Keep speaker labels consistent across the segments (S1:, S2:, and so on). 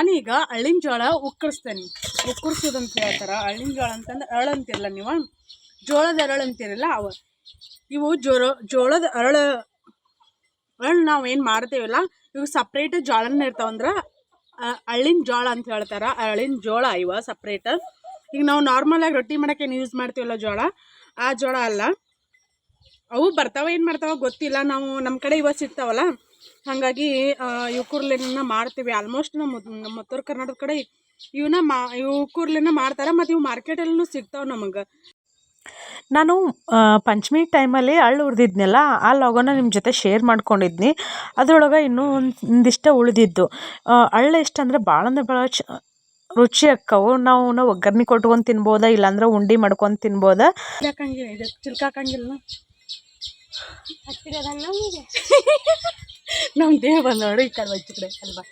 S1: ನಾನೀಗ ಅಳ್ಳಿನ ಜೋಳ ಉಕ್ಕರಿಸ್ತೇನೆ. ಉಕ್ಕರಿಸೋದು ಅಂತ ಹೇಳ್ತಾರೆ. ಅಳ್ಳಿನ ಜೋಳ ಅಂತಂದ್ರೆ ಅರಳು ಅಂತಿರಲ್ಲ ನೀವು? ಜೋಳದ ಅರಳು ಅಂತಿರಲ್ಲ ಅವ. ಇವು ಜೋಳ ಜೋಳದ ಅರಳು ಅರಳು ನಾವು ಏನು ಮಾಡ್ತೇವಲ್ಲ, ಇವು ಸಪ್ರೇಟ್ ಜೋಳನ ಇರ್ತಾವಂದ್ರೆ ಅಳ್ಳಿನ ಜೋಳ ಅಂತ ಹೇಳ್ತಾರೆ. ಅಳ್ಳಿನ ಜೋಳ ಇವ ಸಪ್ರೇಟ್ ಈಗ ನಾವು ನಾರ್ಮಲಾಗಿ ರೊಟ್ಟಿ ಮಾಡೋಕೆ ಏನು ಯೂಸ್ ಮಾಡ್ತೀವಲ್ಲ ಜೋಳ? ಆ ಜೋಳ ಅಲ್ಲ. ಅವು ಬರ್ತಾವ ಏನು ಮಾಡ್ತಾವ ಗೊತ್ತಿಲ್ಲ. ನಾವು ನಮ್ಮ ಕಡೆ ಇವ ಸಿಗ್ತಾವಲ್ಲ. ಹಾಗಾಗಿ ಇವು ಕೂರ್ಲೆನ ಮಾಡ್ತೀವಿ. ಆಲ್ಮೋಸ್ಟ್ ನಮ್ಮ ನಮ್ಮ ಉತ್ತರ ಕರ್ನಾಟಕ ಕಡೆ ಇವನ್ನ ಮಾ ಇವು ಕೂರ್ಲೆನ ಮಾಡ್ತಾರೆ ಮತ್ತು ಇವು ಮಾರ್ಕೆಟಲ್ಲೂ ಸಿಗ್ತಾವೆ ನಮಗೆ.
S2: ನಾನು ಪಂಚಮಿ ಟೈಮಲ್ಲಿ ಅಳ್ಳು ಹುರಿದಿದ್ನಲ್ಲ ಆ ಲಾಗನ್ನ ನಿಮ್ಮ ಜೊತೆ ಶೇರ್ ಮಾಡ್ಕೊಂಡಿದ್ನಿ. ಅದರೊಳಗೆ ಇನ್ನೂ ಒಂದಿಷ್ಟ ಉಳಿದಿದ್ದು. ಅಳ್ಳು ಎಷ್ಟಂದ್ರೆ ಭಾಳ ಅಂದ್ರೆ ಭಾಳ ಚ ರುಚಿ ಅಕ್ಕವು. ನಾವು ನಾವು ಒಗ್ಗರ್ಣೆ ಕೊಟ್ಕೊಂಡು ತಿನ್ಬೋದ ಇಲ್ಲಾಂದ್ರೆ ಉಂಡೆ ಮಾಡ್ಕೊಂಡು ತಿನ್ಬೋದ?
S1: ಚಿಲ್ಕಾಕಂಗಿಲ್ಲ ನಮ್ಮ ದೇಹ ಬಂದ ನೋಡು ಈ ಕಡೆ ಈ ಕಡೆ ಅಲ್ವಾ?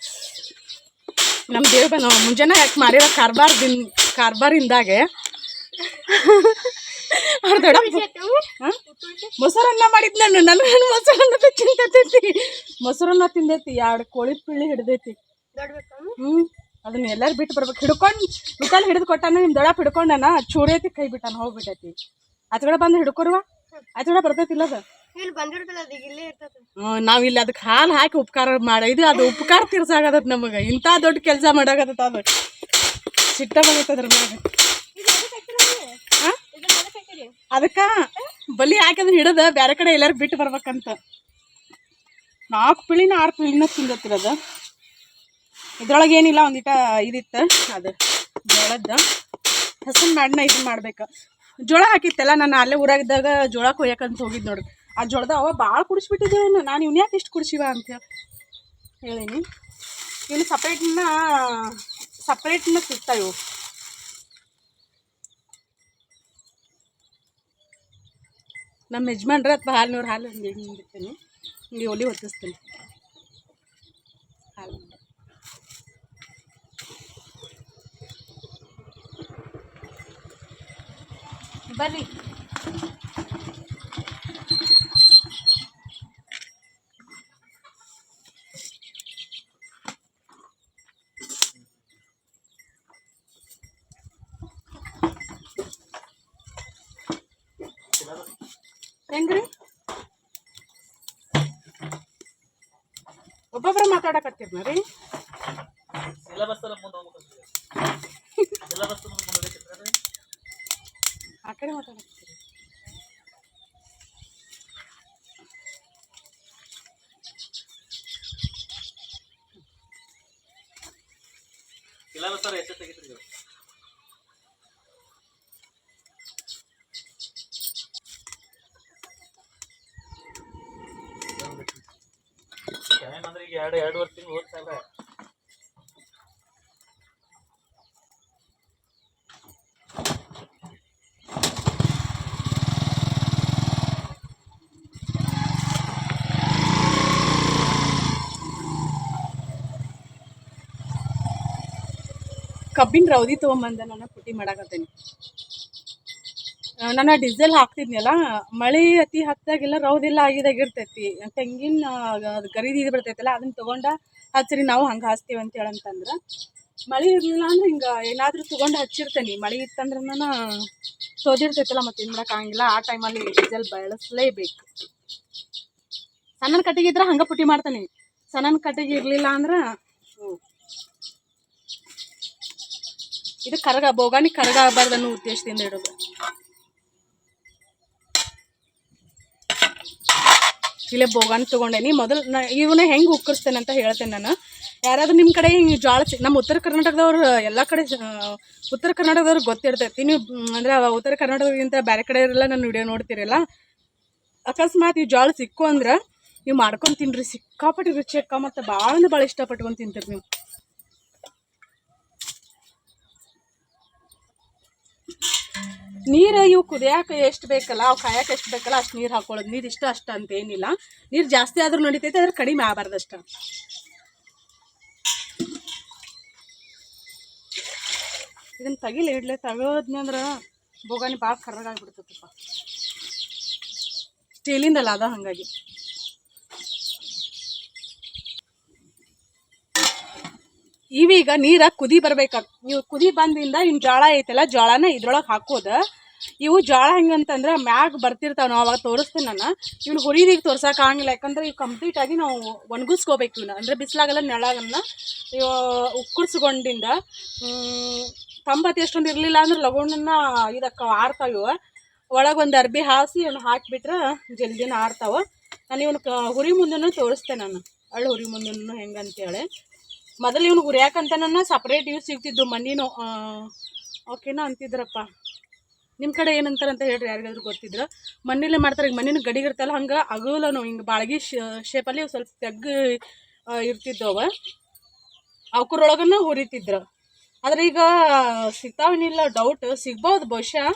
S1: ನಮ್ಮ ದೇಹ ಬಂದ ಮುಂಜಾನೆ ಯಾಕೆ ಮಾಡಿರೋ ಕಾರ್ಬಾರ್ ದಿನ ಕಾರ್ಬಾರಿಂದಾಗೆ ಅವ್ರ ದೊಡ್ಡ ಹಾಂ? ಮೊಸರನ್ನ ಮಾಡಿದ್ ನಾನು ನನ್ನ ಮೊಸರನ್ನ ತಿಂತೈತಿ. ಮೊಸರನ್ನ ತಿಂದೈತಿ ಎರಡು ಕೋಳಿ ಪಿಳ್ಳಿ ಹಿಡ್ದೈತಿ. ಹ್ಞೂ ಅದನ್ನ ಎಲ್ಲರೂ ಬಿಟ್ಟು ಬರ್ಬೇಕು. ಹಿಡ್ಕೊಂಡು ಬಿಟ್ಟಲ್ಲಿ ಹಿಡಿದು ಕೊಟ್ಟಾನ ನಿಮ್ಮ ದೊಡ್ಡ ಹಿಡ್ಕೊಂಡನ ಚೂರೈತಿ ಕೈ ಬಿಟ್ಟಾನ ಹೋಗ್ಬಿಟ್ಟೈತಿ. ಆಚಗಡೆ ಬಂದು ಹಿಡ್ಕೊರುವ ಆಚಗಡೆ ಬರ್ತೈತಿಲ್ಲ ಅದು?
S3: ಇಲ್ಲಿ ಬಂದಿರ್ತಲ್ಲ ಅದು ಇಲ್ಲೇ ಇರ್ತದೆ.
S1: ಹ್ಮ್, ನಾವ್ ಇಲ್ಲಿ ಅದಕ್ಕೆ ಹಾಲು ಹಾಕಿ ಉಪಕಾರ ಮಾಡ ಇದು ಅದು ಉಪಕಾರ ತೀರ್ಸಾಗತ್ತ ನಮಗೆ. ಇಂಥ ದೊಡ್ಡ ಕೆಲಸ ಮಾಡಾಕತ್ತ ಅದು. ಸಿಟ್ಟ ಬಂದೈತೆ ಅದಕ್ಕ ಮ್ಯಾಗ. ಅದಕ್ಕೆ ಬಲಿ ಹಾಕಿದ್ರೆ ಹಿಡದ ಬೇರೆ ಕಡೆ ಎಲ್ಲಾರು ಬಿಟ್ಟು ಬರ್ಬೇಕಂತ. ನಾಲ್ಕು ಪಿಳಿನ ಆರು ಪಿಳಿನ ತಿಂದತ್ತಿರದ ಇದ್ರೊಳಗೆ ಏನಿಲ್ಲ ಒಂದಿಟ ಇದಿತ್ತು ಅದು. ಜೋಳದ್ದು. ಹಸನ್ ಮಾಡ್ನ ಇದನ್ನ ಮಾಡ್ಬೇಕು. ಜೋಳ ಹಾಕಿತ್ತಲ್ಲ ನಾನು ಅಲ್ಲೇ ಊರಾಗಿದ್ದಾಗ ಜೋಳ ಕೊಯ್ಯಕಂತ ಹೋಗಿದ್ದು ನೋಡ್ರಿ. ಆ ಜೋಳದ ಅವ ಭಾಳ ಕುಡಿಸ್ಬಿಟ್ಟಿದ್ದೆ ನಾನು ಇವ್ನ ಯಾಕೆ ಇಷ್ಟು ಕುಡಿಸಿವ ಅಂತ ಹೇಳೀನಿ. ಇವನು ಸಪ್ರೇಟ್ನ ಸಪ್ರೇಟ್ನ ಇವು. ನಮ್ಮ ಯಜಮಾನ್ರ ಅಥವಾ ಹಾಲಿನವ್ರು ಹಾಲು ಹಿಂಗೆ ಹಿಂಗಿರ್ತೀನಿ ಹಿಂಗೆ ಒಲಿ ಹೊತ್ತಿಸ್ತೀನಿ ಹಾಲು ಬರ್ರಿ ಹೆಂಗ್ರಿ ಒಬ್ಬೊಬ್ಬರ ಮಾತಾಡಕತ್ತೀರ ರೀ ಆ ಕಡೆ ಮಾತಾಡಕತ್ತೀರಿ
S4: ಸಿಲೆಬಸ್ ಎಷ್ಟು ತೆಗಿತ್ರಿ ಇದು? ಟೈಮ್ ಅಂದ್ರೆ ಈಗ ಎರಡು ಎರಡುವರೆ ತಿಂಗಳು ಓದ್ತಾ ಇಲ್ಲ
S1: ಕಬ್ಬಿನ ರೌದಿ ತೊಗೊಂಬಂದೆ ನಾನು ಪುಟ್ಟಿ ಮಾಡಾಕತ್ತೇನೆ. ನಾನು ಡೀಸೆಲ್ ಹಾಕ್ತಿದ್ನಲ್ಲ, ಮಳೆ ಅತಿ ಹತ್ತಾಗೆಲ್ಲ ರೌದೆಲ್ಲ ಆಗಿದಾಗಿರ್ತೈತಿ. ತೆಂಗಿನ ಗರಿದು ಇದು ಬರ್ತೈತಲ್ಲ, ಅದನ್ನ ತೊಗೊಂಡ ಹಚ್ಚಿರಿ, ನಾವು ಹಂಗೆ ಹಚ್ತೀವಿ ಅಂತ ಹೇಳಂತಂದ್ರೆ, ಮಳೆ ಇರಲಿಲ್ಲ ಅಂದ್ರೆ ಹಿಂಗೆ ಏನಾದರೂ ತೊಗೊಂಡು ಹಚ್ಚಿರ್ತೇನೆ. ಮಳೆ ಇತ್ತಂದ್ರೆ ನಾನು ಸೋದಿರ್ತೈತಲ್ಲ ಮತ್ತೆ ಏನು ಮಾಡೋಕ್ಕಾಗಿಲ್ಲ ಆ ಟೈಮಲ್ಲಿ ಡೀಸೆಲ್ ಬಳಸಲೇಬೇಕು. ಸಣ್ಣನ ಕಟ್ಟಿಗೆ ಇದ್ರೆ ಹಂಗೆ ಪುಟ್ಟಿ ಮಾಡ್ತಾನೆ. ಸಣ್ಣನ ಕಟ್ಟಿಗೆ ಇರಲಿಲ್ಲ ಅಂದ್ರೆ ಹ್ಞೂ ಇದು ಕರಗ ಬೋಗಾನಿ ಕರಗ ಆಗಬಾರ್ದು ಅನ್ನೋ ಉದ್ದೇಶದಿಂದ ಇಡೋದು. ಇಲ್ಲೇ ಬೋಗಾಣಿ ತೊಗೊಂಡೇನಿ ಮೊದಲು ನಾ ಇವನ್ನ ಹೆಂಗೆ ಉಕ್ಕರಿಸ್ತೇನೆ ಅಂತ ಹೇಳ್ತೇನೆ ನಾನು. ಯಾರಾದರೂ ನಿಮ್ಮ ಕಡೆ ಹಿಂಗೆ ಜೋಳ ನಮ್ಮ ಉತ್ತರ ಕರ್ನಾಟಕದವ್ರು, ಎಲ್ಲ ಕಡೆ ಉತ್ತರ ಕರ್ನಾಟಕದವ್ರು ಗೊತ್ತಿರ್ತೈತಿ. ನೀವು ಅಂದ್ರೆ ಉತ್ತರ ಕರ್ನಾಟಕದಿಂದ ಬೇರೆ ಕಡೆ ಇರಲ್ಲ ನಾನು ವಿಡಿಯೋ ನೋಡ್ತಿರಲ್ಲ. ಅಕಸ್ಮಾತ್ ಈ ಜ್ವಾಳ ಸಿಕ್ಕು ಅಂದ್ರೆ, ನೀವು ಮಾಡ್ಕೊಂಡು ತಿನ್ರಿ. ಸಿಕ್ಕಾಪಟ್ಟೆ ರುಚಿ ಅಕ್ಕ, ಮತ್ತು ಭಾಳ ಅಂದ್ರೆ ಭಾಳ ಇಷ್ಟಪಟ್ಕೊಂಡು ತಿಂತೀರಿ ನೀವು. ನೀರು ಇವು ಕುದಿಯಾಕ ಎಷ್ಟು ಬೇಕಲ್ಲ, ಅವು ಕಾಯಕ್ಕೆ ಎಷ್ಟು ಬೇಕಲ್ಲ, ಅಷ್ಟು ನೀರು ಹಾಕೊಳ್ಳೋದು. ನೀರು ಇಷ್ಟ ಅಷ್ಟ ಅಂತ ಏನಿಲ್ಲ. ನೀರು ಜಾಸ್ತಿ ಆದರೂ ನಡೀತೈತೆ ಅದ್ರ ಕಡಿಮೆ ಆಗಬಾರ್ದಷ್ಟ ಇದನ್ನ ತೆಗಿಲಿ, ಇಡ್ಲೆ ತೆಗೋದ್ನಂದ್ರೆ ಬೋಗಾನಿ ಭಾಳ ಕರ್ರಗಾಗ್ಬಿಡ್ತೈತಪ್ಪ ಸ್ಟೀಲಿಂದಲ್ಲ, ಅದ ಹಾಗಾಗಿ. ಇವೀಗ ನೀರ ಕುದಿ ಬರ್ಬೇಕು. ನೀವು ಕುದಿ ಬಂದಿಂದ ಇನ್ ಜೋಳ ಐತಲ್ಲ ಜೋಳನ ಇದ್ರೊಳಗೆ ಹಾಕೋದ. ಇವು ಜೋಳ ಹೆಂಗಂತಂದ್ರೆ ಮ್ಯಾಗ ಬರ್ತಿರ್ತಾವ ನಾವು ಅವಾಗ ತೋರಿಸ್ತೀನಿ ನಾನು. ಇವ್ನ ಹುರಿದೀಗ ತೋರ್ಸಕ್ಕೆ ಆಗಂಗಿಲ್ಲ. ಯಾಕಂದ್ರೆ ಇವು ಕಂಪ್ಲೀಟ್ ಆಗಿ ನಾವು ಒಣಗಿಸ್ಕೋಬೇಕು ಇವನ್ನ ಅಂದರೆ ಬಿಸಿಲಾಗಲ್ಲ ನೆಳಗನ್ನ ಇವು ಉಕ್ಕುಡ್ಸ್ಕೊಂಡಿಂದ ತಂಬತ್ತಿ ಎಷ್ಟೊಂದು ಇರಲಿಲ್ಲ ಅಂದ್ರೆ ಲಗೋಣನ್ನ ಇದಕ್ಕೆ ಆರ್ತಾವ ಇವು. ಒಳಗೆ ಒಂದು ಅರ್ಬಿ ಹಾಸಿ ಇವನು ಹಾಕಿಬಿಟ್ರೆ ಜಲ್ದಿನ ಆರ್ತಾವ. ನಾನು ಇವನು ಕ, ಹುರಿ ಮುಂದೆನೂ ತೋರಿಸ್ತೇನೆ ನಾನು. ಅಳ್ಳು ಹುರಿ ಮುಂದೆನೂ ಹೆಂಗಂತೇಳಿ. ಮೊದಲು ಇವನು ನಾನು ಸಪ್ರೇಟ್ ಇವು ಸಿಗ್ತಿದ್ದು ಮಣ್ಣಿನೂ ಓಕೆನಾ ಅಂತಿದ್ರಪ್ಪ. ನಿಮ್ಮ ಕಡೆ ಏನಂತಾರೆ ಅಂತ ಹೇಳಿರಿ, ಯಾರಿಗಾದ್ರೂ ಗೊತ್ತಿದ್ರೆ? ಮಣ್ಣಲ್ಲೇ ಮಾಡ್ತಾರೆ, ಈಗ ಮಣ್ಣಿನ ಗಡಿಗಿರ್ತಲ್ಲ, ಹಂಗೆ ಅಗಲನು ಹಿಂಗೆ ಬಾಳ್ಗಿ ಶೇಪಲ್ಲಿ ಸ್ವಲ್ಪ ತೆಗ್ಗು ಇರ್ತಿದ್ದವ. ಅವಕ್ರೊಳಗನ್ನ ಹುರಿತಿದ್ರು. ಆದ್ರೆ ಈಗ ಸಿಗ್ತಾವೇನಿಲ್ಲ ಡೌಟ್ ಸಿಗ್ಬೋದು ಬಹುಶಃ.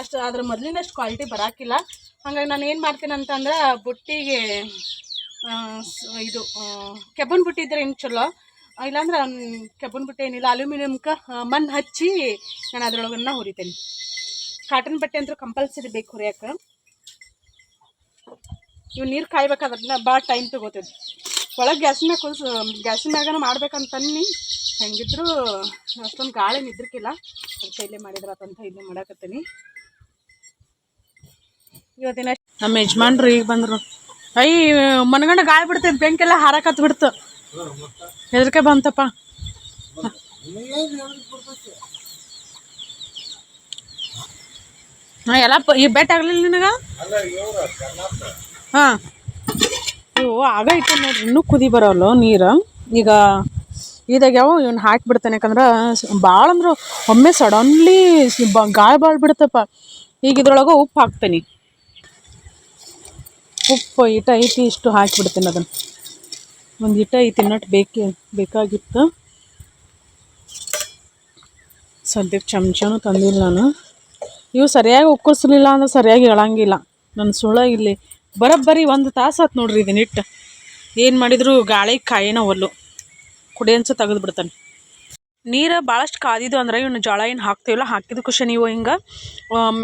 S1: ಅಷ್ಟು ಅದ್ರ ಮೊದಲಿನಷ್ಟು ಕ್ವಾಲಿಟಿ ಬರಾಕಿಲ್ಲ. ಹಾಗಾಗಿ ನಾನು ಏನು ಮಾಡ್ತೀನಿ ಅಂತಂದ್ರೆ ಬುಟ್ಟಿಗೆ ಇದು ಕೆಬ್ಬನ್ ಬುಟ್ಟಿ ಇದ್ರೆ ಇನ್ನು ಚಲೋ? ಇಲ್ಲಾಂದ್ರೆ ಕೆಬ್ಬನ್ ಬುಟ್ಟಿ ಏನಿಲ್ಲ ಅಲ್ಯೂಮಿನಿಯಂಕ ಮಣ್ಣು ಹಚ್ಚಿ ನಾನು ಅದ್ರೊಳಗನ್ನ ಹುರಿತೇನೆ. ಕಾಟನ್ ಬಟ್ಟೆ ಅಂತೂ ಕಂಪಲ್ಸರಿ ಬೇಕು ಹುರಿಯಕ್ಕೆ ಇವು ನೀರು ಕಾಯ್ಬೇಕಾದ್ರೆ ಭಾಳ ಟೈಮ್ ತೊಗೋತದೆ ಒಳಗೆ ಗ್ಯಾಸಿನ ಕುಲ್ಸ್ ಗ್ಯಾಸಿನ ಮ್ಯಾಗನ ಮಾಡ್ಬೇಕಂತನ್ನಿ. ಹೆಂಗಿದ್ರು ಅಷ್ಟೊಂದು ಗಾಳಿ ನಿದ್ರಕ್ಕಿಲ್ಲ ಅದಕ್ಕೆ ಇಲ್ಲೇ ಮಾಡಿದ್ರಾತಂತ ಇಲ್ಲೇ ಮಾಡಾಕತ್ತೀನಿ. ಇವತ್ತಿನ ನಮ್ಮ ಯಜಮಾನ್ರು ಈಗ ಬಂದರು ಅಯ್ಯ, ಮನಗಂಡ ಗಾಳಿ ಬಿಡ್ತೈತೆ ಬೆಂಕೆಲ್ಲ ಹಾರಾಕತ್ ಬಿಡ್ತು. ಹೆದರ್ಕೆ ಬಂತಪ್ಪ. ಹಾಂ, ಎಲ್ಲ ಈ ಬೆಟ್ ಆಗಲಿಲ್ಲ ನಿನಗೆ? ಹಾಂ. ಇವು ಆಗ ಇಟ್ಟು ನೋಡ್ರಿ, ಇನ್ನೂ ಕುದಿ ಬರೋಲ್ಲ ನೀರು. ಈಗ ಇದಾಗ ಯಾವ ಇವ್ನ ಹಾಕಿಬಿಡ್ತಾನೆ ಯಾಕಂದ್ರೆ ಭಾಳ ಅಂದ್ರೆ ಒಮ್ಮೆ ಸಡನ್ಲಿ ಬ ಗಾಳಿ ಭಾಳ ಬಿಡುತ್ತಪ್ಪ ಈಗ ಇದ್ರೊಳಗೆ ಉಪ್ಪು ಹಾಕ್ತೀನಿ. ಉಪ್ಪು ಇಟ ಐತಿ, ಇಷ್ಟು ಹಾಕಿಬಿಡ್ತೀನಿ ಅದನ್ನು. ಒಂದು ಇಟ ಐತಿ ನಟ್ ಬೇಕೇ ಬೇಕಾಗಿತ್ತು. ಸದ್ಯಕ್ಕೆ ಚಮಚನೂ ತಂದಿಲ್ಲ ನಾನು. ಇವು ಸರಿಯಾಗಿ ಉಕ್ಕಿಸ್ಲಿಲ್ಲ ಅಂದ್ರೆ ಸರಿಯಾಗಿ ಹೇಳಂಗಿಲ್ಲ. ನನ್ನ ಸುಳ ಇಲ್ಲಿ ಬರೋಬ್ಬರಿ ಒಂದು ತಾಸು ಆತು ನೋಡ್ರಿ ಇದನ್ನ ಇಟ್ಟು. ಏನು ಮಾಡಿದ್ರು ಗಾಳಿ ಕಾಯಿನ ಒಲ್ಲು. ಕುಡಿಯಂಚ ತೆಗೆದು ಬಿಡ್ತಾನೆ. ನೀರು ಭಾಳಷ್ಟು ಕಾದಿದ್ದು ಅಂದ್ರೆ ಇವನ್ನ ಜೋಳ ಏನು ಹಾಕ್ತೀವಲ್ಲ ಹಾಕಿದ ಖುಷಿ ನೀವು ಹಿಂಗೆ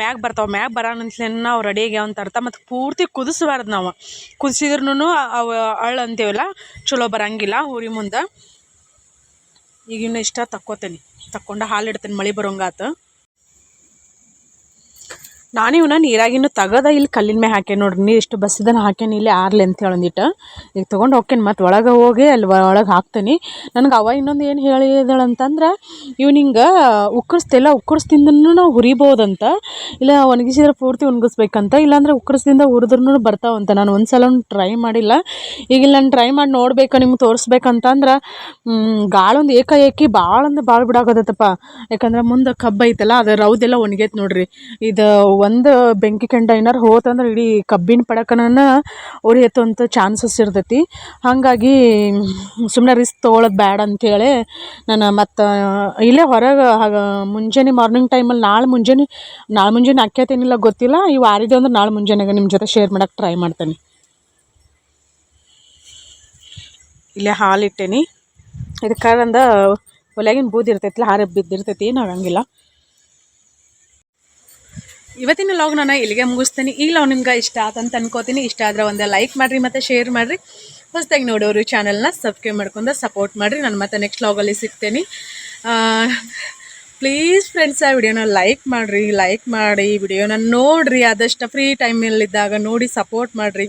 S1: ಮ್ಯಾಗ ಬರ್ತಾವೆ. ಮ್ಯಾಗ ಬರೋಣಂತಲೇ ನಾವು ರೆಡಿ ಆಗ್ಯಾವ ಅಂತ ಅರ್ಥ. ಮತ್ತು ಪೂರ್ತಿ ಕುದಿಸ್ಬಾರ್ದು ನಾವು. ಕುದಿಸಿದ್ರೂ ಅವ ಅಳ್ ಅಂತೀವಲ್ಲ, ಚಲೋ ಬರಂಗಿಲ್ಲ ಊರಿ ಮುಂದೆ. ಈಗ ಇಷ್ಟ ತಕ್ಕೋತೇನೆ. ತಕ್ಕೊಂಡು ಹಾಲು ಇಡ್ತೇನೆ, ಮಳೆ ಬರೋಂಗಾತು. ನಾನು ಇವನ್ನ ನೀರಾಗಿನ್ನು ತಗದ ಇಲ್ಲಿ ಕಲ್ಲಿನ ಮೇಲೆ ಹಾಕೇನಿ ನೋಡ್ರಿ. ನೀರು ಇಷ್ಟು ಬಸ್ಸಿದನ ಹಾಕೇನಿ ಇಲ್ಲಿ ಆರ್ಲಿ ಅಂತ ಹೇಳಿ ಒಂದಿಟ್ಟು ಈಗ ತೊಗೊಂಡು ಹೋಗ್ತೇನೆ ಮತ್ತು ಒಳಗೆ ಹೋಗಿ ಅಲ್ಲಿ ಒಳಗೆ ಹಾಕ್ತೇನೆ. ನನಗೆ ಅವ ಇನ್ನೊಂದು ಏನು ಹೇಳಿದಳಂತಂದ್ರೆ, ಇವ್ನು ಹಿಂಗೆ ಉಕ್ಕರಿಸ್ತಿಲ್ಲ, ಉಕ್ಕರಿಸ್ದಿಂದನೂ ನಾವು ಹುರಿಬೋದಂತ. ಇಲ್ಲ ಒಣಗಿಸಿದ್ರೆ ಪೂರ್ತಿ ಒಣಗಿಸ್ಬೇಕಂತ, ಇಲ್ಲಾಂದ್ರೆ ಉಕ್ಕರಿಸ್ದಿಂದ ಹುರಿದ್ರೂ ಬರ್ತಾವಂತ. ನಾನು ಒಂದು ಸಲ ಟ್ರೈ ಮಾಡಿಲ್ಲ. ಈಗ ಇಲ್ಲಿ ನಾನು ಟ್ರೈ ಮಾಡಿ ನೋಡ್ಬೇಕು, ನಿಮ್ಗೆ ತೋರಿಸ್ಬೇಕಂತಂದ್ರೆ ಗಾಳೊಂದು ಏಕಾಏಕಿ ಭಾಳ ಅಂದ್ರೆ ಭಾಳ ಬಿಡಾಕತ್ತೈತಪ್ಪ. ಯಾಕಂದ್ರೆ ಮುಂದೆ ಕಬ್ಬು ಐತಲ್ಲ ಅದು ರೌದೆಲ್ಲ ಒಣಗೈತೆ ನೋಡ್ರಿ. ಇದು ಒಂದು ಬೆಂಕಿ ಕೆಂಡ ಏನಾರು ಹೋತಂದ್ರೆ ಇಡೀ ಕಬ್ಬಿನ ಪಡಕನ ಉರಿ ಚಾನ್ಸಸ್ ಇರ್ತೈತಿ. ಹಾಗಾಗಿ ಸುಮ್ಮನೆ ರಿಸ್ಕ್ ತೊಗೊಳೋದು ಬ್ಯಾಡ ಅಂಥೇಳಿ ನಾನು ಮತ್ತು, ಇಲ್ಲೇ ಹೊರಗೆ ಹಾಗ ಮುಂಜಾನೆ ಮಾರ್ನಿಂಗ್ ಟೈಮಲ್ಲಿ ನಾಳೆ ಮುಂಜಾನೆ ನಾಳೆ ಮುಂಜಾನೆ ಆಕ್ಯತೇನಿಲ್ಲ ಗೊತ್ತಿಲ್ಲ ಇವು ಆರಿದೆ ಅಂದ್ರೆ ನಾಳೆ ಮುಂಜಾನೆಗೆ ನಿಮ್ಮ ಜೊತೆ ಶೇರ್ ಮಾಡೋಕ್ಕೆ ಟ್ರೈ ಮಾಡ್ತೇನೆ. ಇಲ್ಲೇ ಹಾಲು ಇಟ್ಟೇನಿ. ಇದಕ್ಕೆ ಒಂದು ಒಲೆಗಿನ ಬೂದಿ ಹಾರ ಬಿದ್ದಿರ್ತೈತಿ, ಏನು ಆಗಂಗಿಲ್ಲ. ಇವತ್ತಿನ ಲಾಗ್ ನಾನು ಇಲ್ಲಿಗೆ ಮುಗಿಸ್ತೀನಿ. ಈ ಲಾಗ್ ನಿಮ್ಗೆ ಇಷ್ಟ ಆತಂತ ಅನ್ಕೋತೀನಿ. ಇಷ್ಟ ಆದ್ರೆ ಒಂದೇ ಲೈಕ್ ಮಾಡಿರಿ ಮತ್ತು ಶೇರ್ ಮಾಡಿರಿ. ಹೊಸದಾಗಿ ನೋಡೋರು ಚಾನಲ್ನ ಸಬ್ಸ್ಕ್ರೈಬ್ ಮಾಡ್ಕೊಂಡು ಸಪೋರ್ಟ್ ಮಾಡಿರಿ. ನಾನು ಮತ್ತೆ ನೆಕ್ಸ್ಟ್ ಲಾಗಲ್ಲಿ ಸಿಗ್ತೇನೆ. ಪ್ಲೀಸ್ ಫ್ರೆಂಡ್ಸ್ ಆ ವಿಡಿಯೋನ ಲೈಕ್ ಮಾಡಿರಿ. ಲೈಕ್ ಮಾಡಿ ವಿಡಿಯೋನ ನೋಡಿರಿ. ಆದಷ್ಟು ಫ್ರೀ ಟೈಮಲ್ಲಿದ್ದಾಗ ನೋಡಿ ಸಪೋರ್ಟ್ ಮಾಡಿರಿ.